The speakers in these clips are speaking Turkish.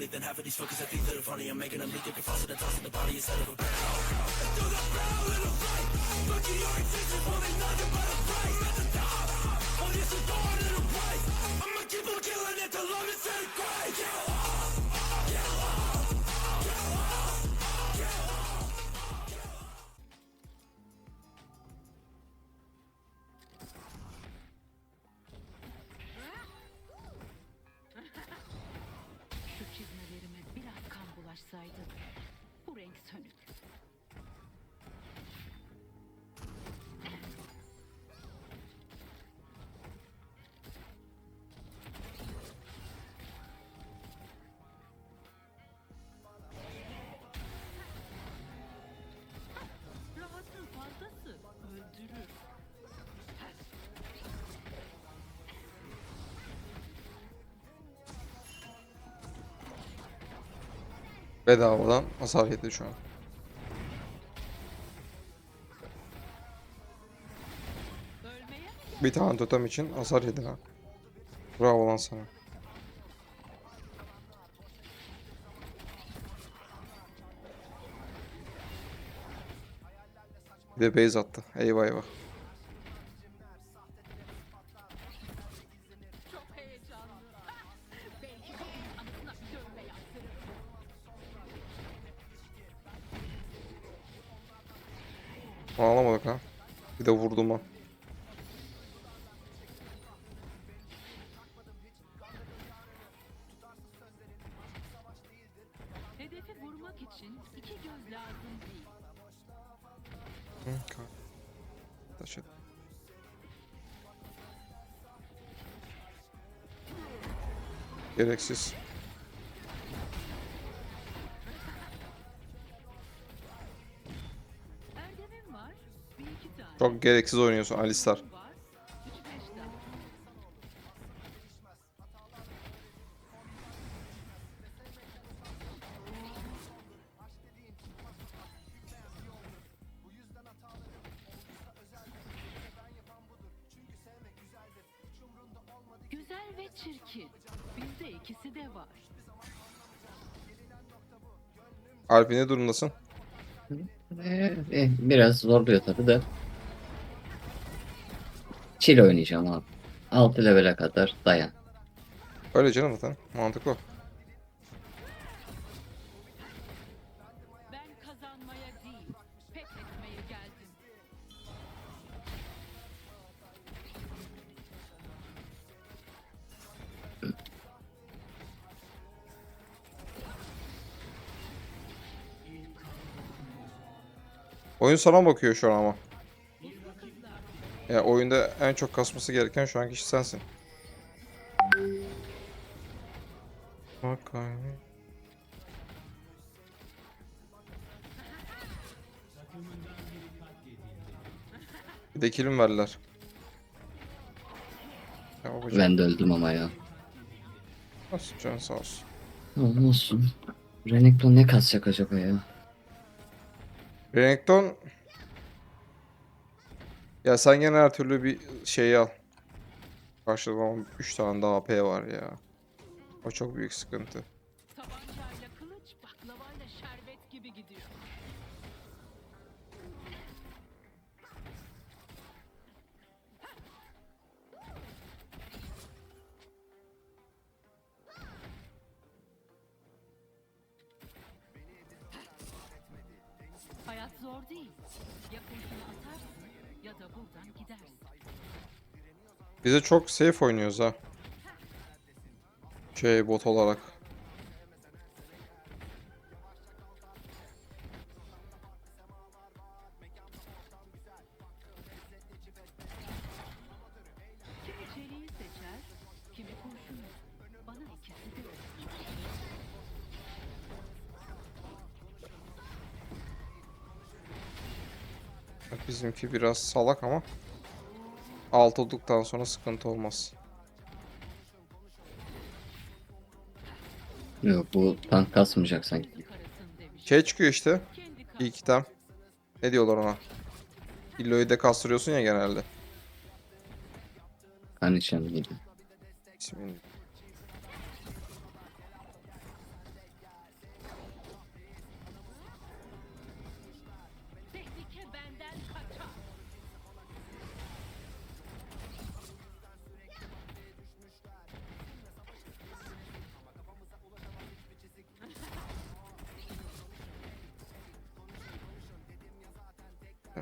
money than half of these fuckers that think that are funny. I'm making them leak their faucet and tossing the body instead of a barrel. Through the barrel in a fight. Lucky your existence will be nothing but a price. At the top, on this is going in a price. I'ma keep on killing it till love is in Christ. Kill off, Bedavadan hasar yedi şu an. Bir tane totem için hasar yedi ha. Bravo lan sana. Bir de base attı. Eyvah eyvah. Ağlamadık ha. Bir de vurdum ha. Hedefi vurmak için iki göz lazım değil. Hı, Taşıdı. Gereksiz. Çok gereksiz oynuyorsun Alistar. Güzel ve çirkin. Bizde ikisi de var. Alpi ne durumdasın? Ee, eh, biraz zorluyor tabi de. Chill oynayacağım abi. 6 levele kadar dayan. Öyle canım zaten. Mantıklı. Ben kazanmaya değil, fethetmeye geldim. Oyun sana bakıyor şu an ama. Ya oyunda en çok kasması gereken şu an kişi sensin. Bak yani. Bir de kilim verdiler. Ya babacığım, Ben de öldüm ama ya. Nasıl can sağ olsun. Ama olsun. Renekton ne kasacak acaba ya? Renekton ya sen gene her türlü bir şeyi al. Karşıda 3 tane daha AP var ya. O çok büyük sıkıntı. Hayat zor değil. Ya kurşunu atarsın ya da buradan gidersin. Bize çok safe oynuyoruz ha. Şey bot olarak. Bizimki biraz salak ama. Alt olduktan sonra sıkıntı olmaz. Yok bu tank kasmayacak sanki. Şey çıkıyor işte. İlk item. Ne diyorlar ona? Illo'yu de kastırıyorsun ya genelde. Kan içen gibi. İsmini.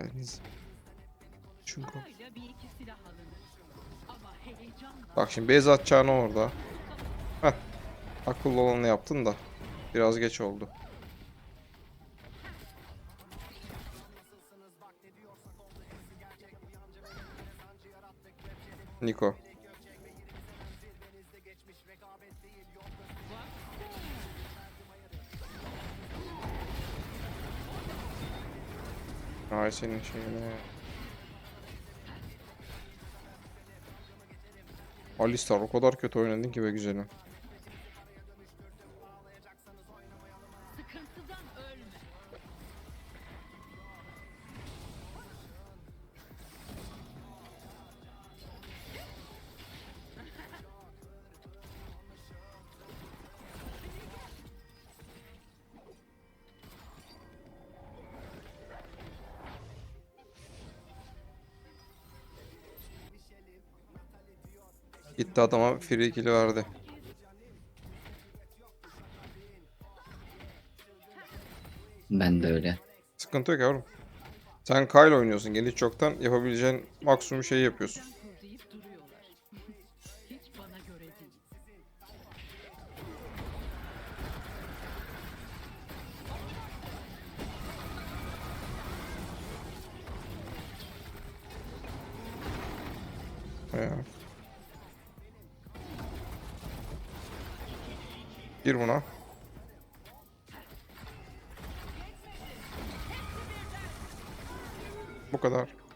Geldiniz. Çünkü bak şimdi base atacağını orada. Heh. Akıllı olanı yaptın da biraz geç oldu. Niko. Ay senin şeyine. Alistar o kadar kötü oynadın ki be güzelim. Gitti adama free kill verdi. Ben de öyle. Sıkıntı yok yavrum. Sen Kyle oynuyorsun. Geliş çoktan yapabileceğin maksimum şeyi yapıyorsun. Can Gir buna. Bu kadar.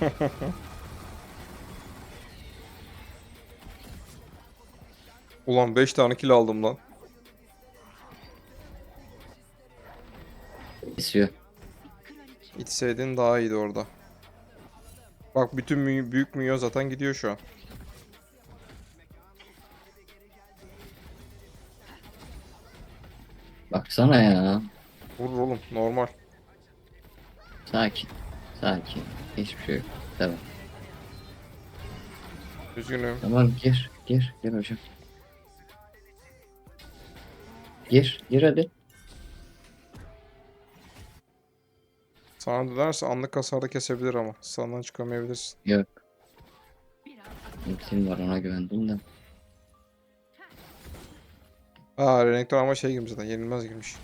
Ulan 5 tane kill aldım lan. Kesiyor. İtseydin daha iyiydi orada. Bak bütün mü- büyük minyon zaten gidiyor şu an. Baksana ya. Hiçbir şey yok. Tamam. Üzgünüm. Tamam gir. Gir. Gir hocam. Gir. Gir hadi. Sana dönerse anlık hasarda kesebilir ama. Senden çıkamayabilirsin. Yok. Ultim var ona güvendim de. Aa Renekton ama şey girmiş zaten yenilmez girmiş.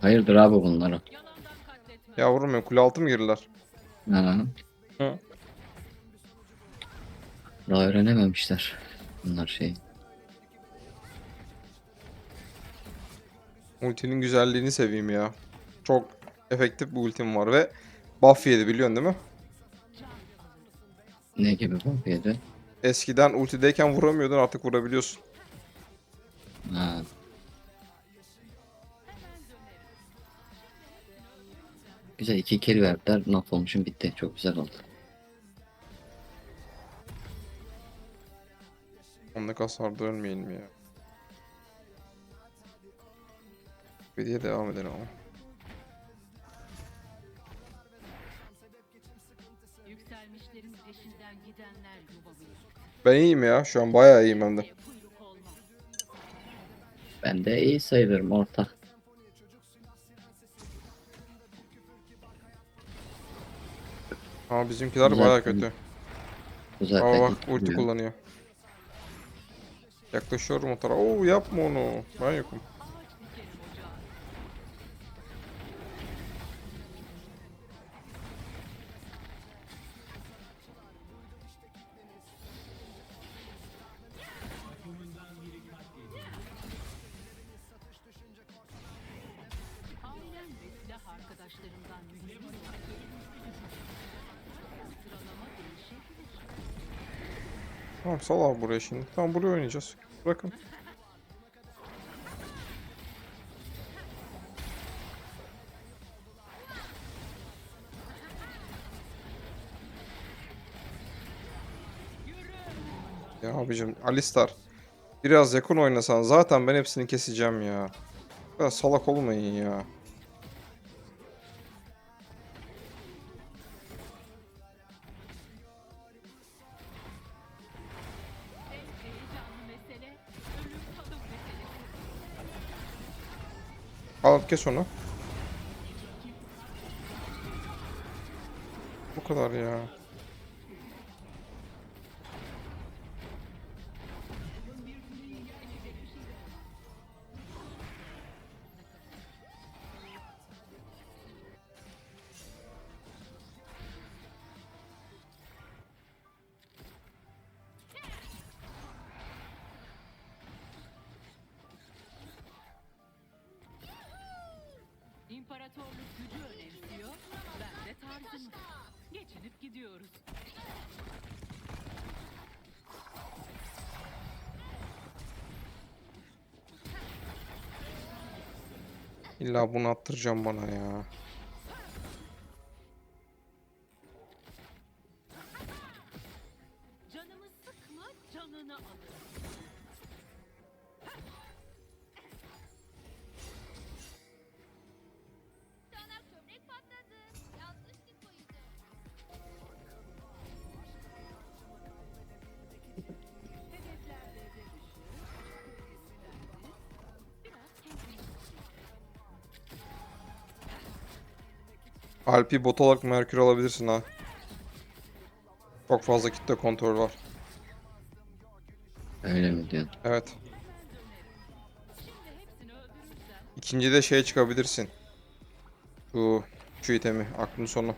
Hayırdır abi bunlara? Ya kule altı mı girdiler? Ha. Hı. Daha öğrenememişler. Bunlar şey. Ultinin güzelliğini seveyim ya. Çok efektif bir ultim var ve buff yedi biliyorsun değil mi? Ne gibi bu yedi? Eskiden ultideyken vuramıyordun artık vurabiliyorsun. Ha. Güzel iki kill verdiler. Knock olmuşum bitti. Çok güzel oldu. Onluk hasarda ölmeyelim ya. Bir diye devam edelim ama. Yükselmişlerin peşinden gidenler yuvamı yıktı. Ben iyiyim ya. Şu an bayağı iyiyim hem de. Ben de iyi sayılırım orta. Ama bizimkiler baya kötü. Zaten Aa bak ulti vuruyor. kullanıyor. Yaklaşıyorum o tarafa. Oo yapma onu. Ben yokum. Ve silah arkadaşlarımdan mühim Tamam sal abi buraya şimdi. Tamam buraya oynayacağız. Bırakın. Ya abicim Alistar. Biraz yakın oynasan zaten ben hepsini keseceğim ya. Biraz salak olmayın ya. Al kes onu. Bu kadar ya. İlla bunu attıracağım bana ya. Alp'i bot olarak Merkür alabilirsin ha. Çok fazla kitle kontrol var. Öyle mi diyorsun? Evet. İkinci de şey çıkabilirsin. Şu şu itemi aklın sonu.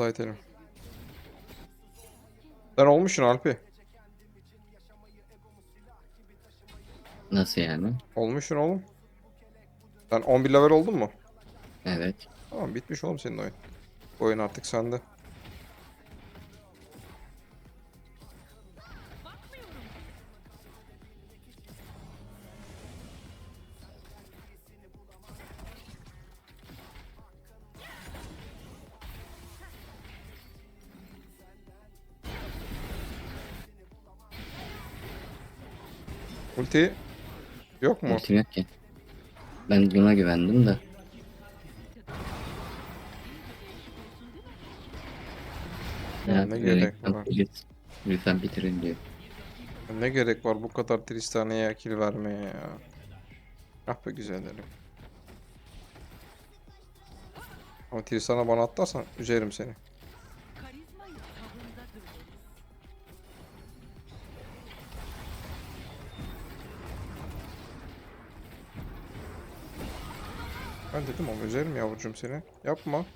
Daha itelim. Sen olmuşsun Alpi. Nasıl yani? Olmuşsun oğlum. Sen 11 level oldun mu? Evet. Tamam bitmiş oğlum senin oyun. Bu oyun artık sende. Ulti yok mu? Ultim yok ki. Ben Luna güvendim de. Ya ne gerek var? Lütfen bitirin diyor. Ne gerek var bu kadar Tristana'ya kill vermeye ya. Ah be güzellerim. Ama Tristana bana atlarsan üzerim seni. Ben dedim ama üzerim yavrucuğum seni. Yapma.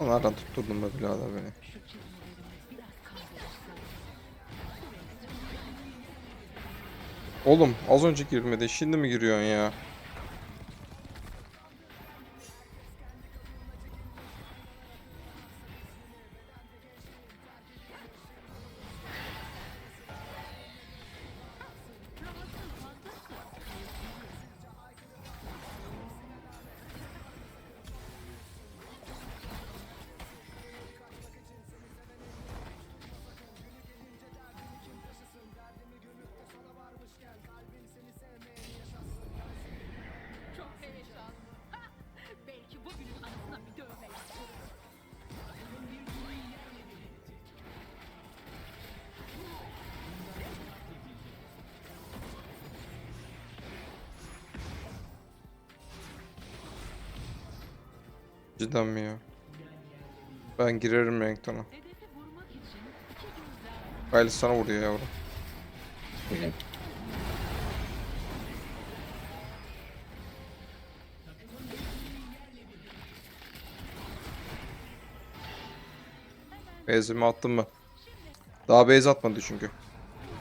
Nereden tutturdun be birader beni? Oğlum az önce girmedi. Şimdi mi giriyorsun ya? Cidden mi ya? Ben girerim gözler Kaylı sana vuruyor yavrum. Öyle. Base'imi attım mı? Daha base atmadı çünkü.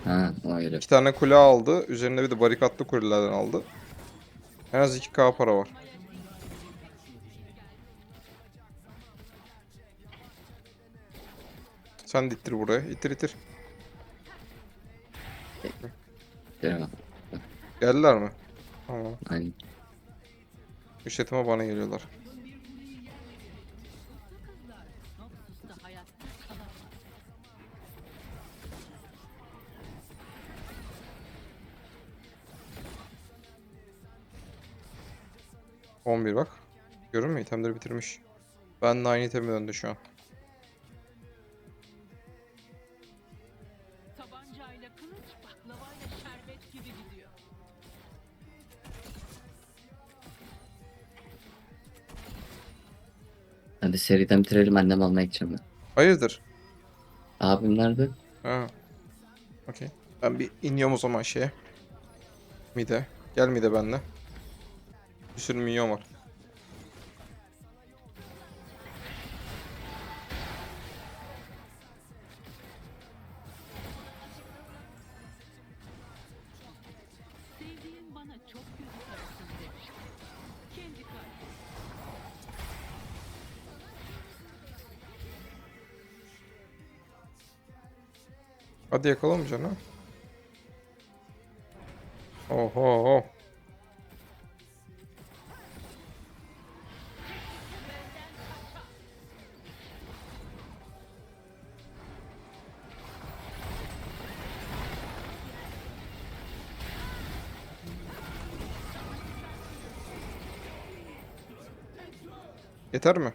Ha ayrı. İki tane kule aldı. Üzerine bir de barikatlı kulelerden aldı. En az 2k para var. Sen de ittir buraya. İttir ittir. Devam. Geldiler mi? Tamam. Aynen. Üşetime bana geliyorlar. kalamaz. 11 bak. Görün mü? İtemleri bitirmiş. Ben de aynı itemi döndü şu an. Hadi seriden bitirelim annem almaya gideceğim ben. Hayırdır? Abim nerede? Ha. Okey. Ben bir iniyorum o zaman şeye. Mide. Gel mide benle. Bir sürü minyon var. Hadi yakalamayacaksın ha. Oho. Yeter mi?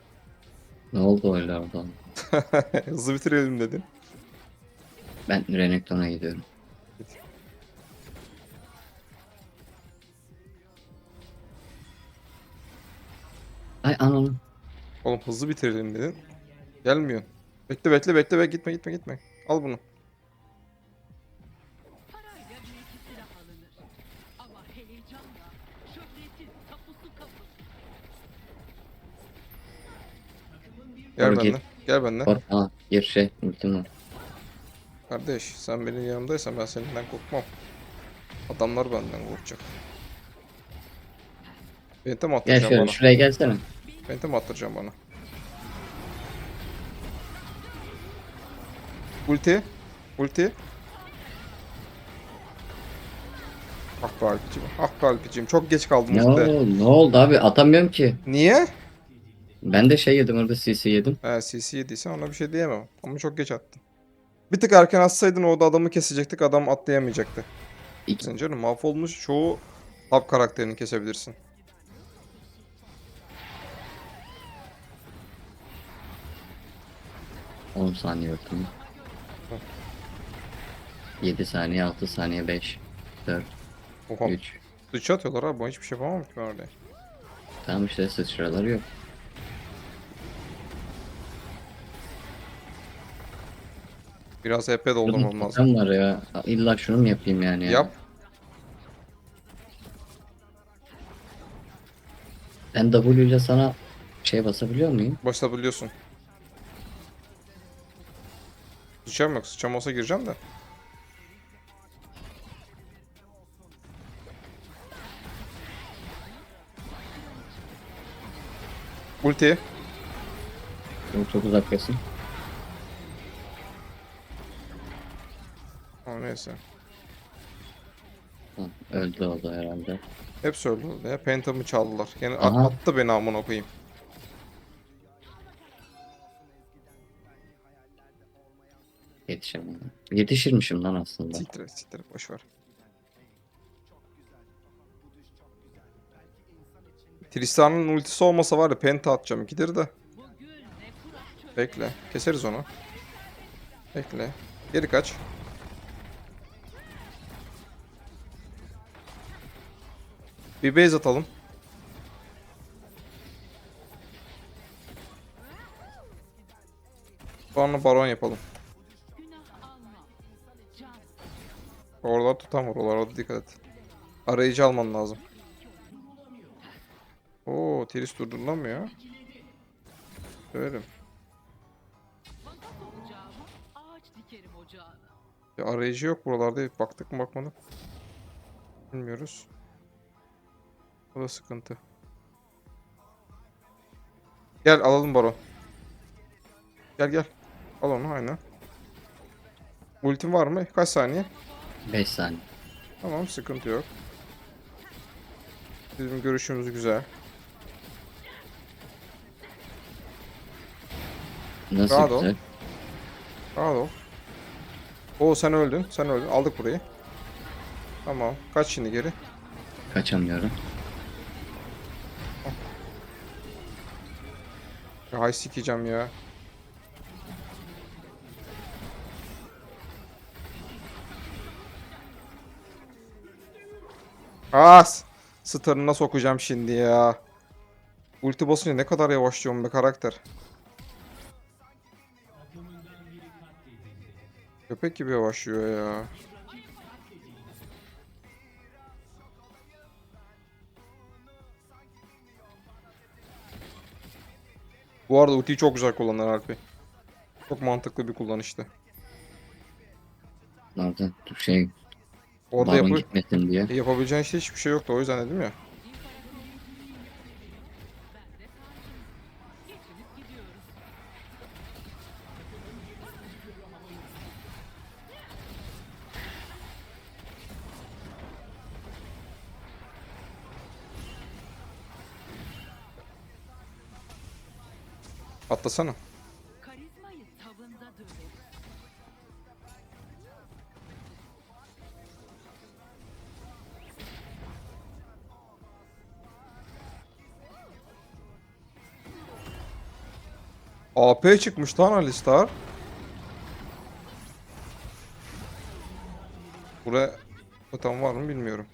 Ne oldu öyle oradan? Hızlı bitirelim dedin. Ben Renekton'a gidiyorum. Ay ananı. Oğlum hızlı bitirelim dedin. Gelmiyorsun. Bekle bekle bekle bekle gitme gitme gitme. Al bunu. Gel Doğru, benden. Gel benden. Aa gir şey. Ultim var. Kardeş sen benim yanımdaysan ben senden korkmam. Adamlar benden korkacak. Bente mi Gel attıracaksın şöyle bana? şuraya gelsene. Bente mi attıracaksın bana? Ulti. Ulti. Ah be Alpiciğim. Ah be Alpiciğim. Çok geç kaldım Ne ultide. oldu? Ne oldu abi? Atamıyorum ki. Niye? Ben de şey yedim orada CC yedim. He CC yediysen ona bir şey diyemem. Ama çok geç attın. Bir tık erken atsaydın o da adamı kesecektik. Adam atlayamayacaktı. Sen canım mahvolmuş çoğu top karakterini kesebilirsin. On saniye ultim. 7 saniye, 6 saniye, 5, 4, Oha. 3. Sıçra atıyorlar abi. Ben hiçbir şey yapamam ki ben orada. Tamam işte sıçraları yok. Biraz HP doldurmam lazım. Adam var ya. İlla şunu mu yapayım yani? Ya? Yap. Ben W ile sana şey basabiliyor muyum? Basabiliyorsun. Sıçam yok. Sıçam olsa gireceğim de. Ulti. Çok, çok uzaktasın. Neyse. Hı, Öldü oldu herhalde. Hepsi öldü. Ya Phantom'ı çaldılar. Yani Aha. attı beni amına koyayım. Yetişemedim. Yetişirmişim lan aslında. Siktir et, siktir et. Boş ver. Tristan'ın ultisi olmasa var ya penta atacağım ikidir de. Bekle. Keseriz onu. Bekle. Geri kaç. Bir base atalım. Sonra baron yapalım. Oralar tutan var. Oralara dikkat et. Arayıcı alman lazım. Oo, Tiris durdurulamıyor. Söylerim. Bir arayıcı yok buralarda. Baktık mı bakmadık. Bilmiyoruz. Bu da sıkıntı. Gel alalım baron. Gel gel. Al onu aynen. Ultim var mı? Kaç saniye? 5 saniye. Tamam sıkıntı yok. Bizim görüşümüz güzel. Nasıl Rahat ol. güzel? Rahat ol. Oo sen öldün. Sen öldün. Aldık burayı. Tamam. Kaç şimdi geri? Kaçamıyorum. Hay sikeceğim ya. As! Starına sokacağım şimdi ya. Ulti basınca ne kadar yavaşlıyorum be karakter. Köpek gibi yavaşlıyor ya. Bu arada ultiyi çok güzel kullanır Alpi. Çok mantıklı bir kullanıştı. Orada şey Orada yapı gitmesin diye. yapabileceğin şey hiçbir şey yoktu o yüzden dedim ya. Atlasana. AP çıkmış lan Alistar. Buraya totem var mı bilmiyorum.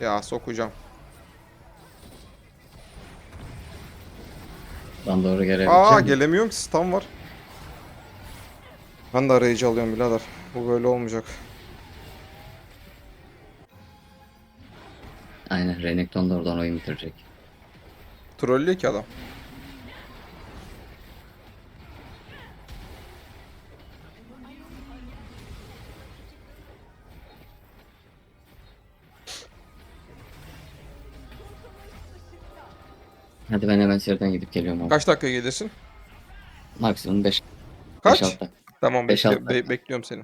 Ya sokacağım. Ben doğru gelebileceğim. Aa mi? gelemiyorum ki stun var. Ben de arayıcı alıyorum birader. Bu böyle olmayacak. Aynen Renekton da oradan oyun bitirecek. Trollüyor ki adam. Hadi ben hemen seriden gidip geliyorum abi. Kaç dakika gelirsin? Maksimum 5 Kaç? 5 Tamam Beş, bekle- altı be- dakika. bekliyorum seni.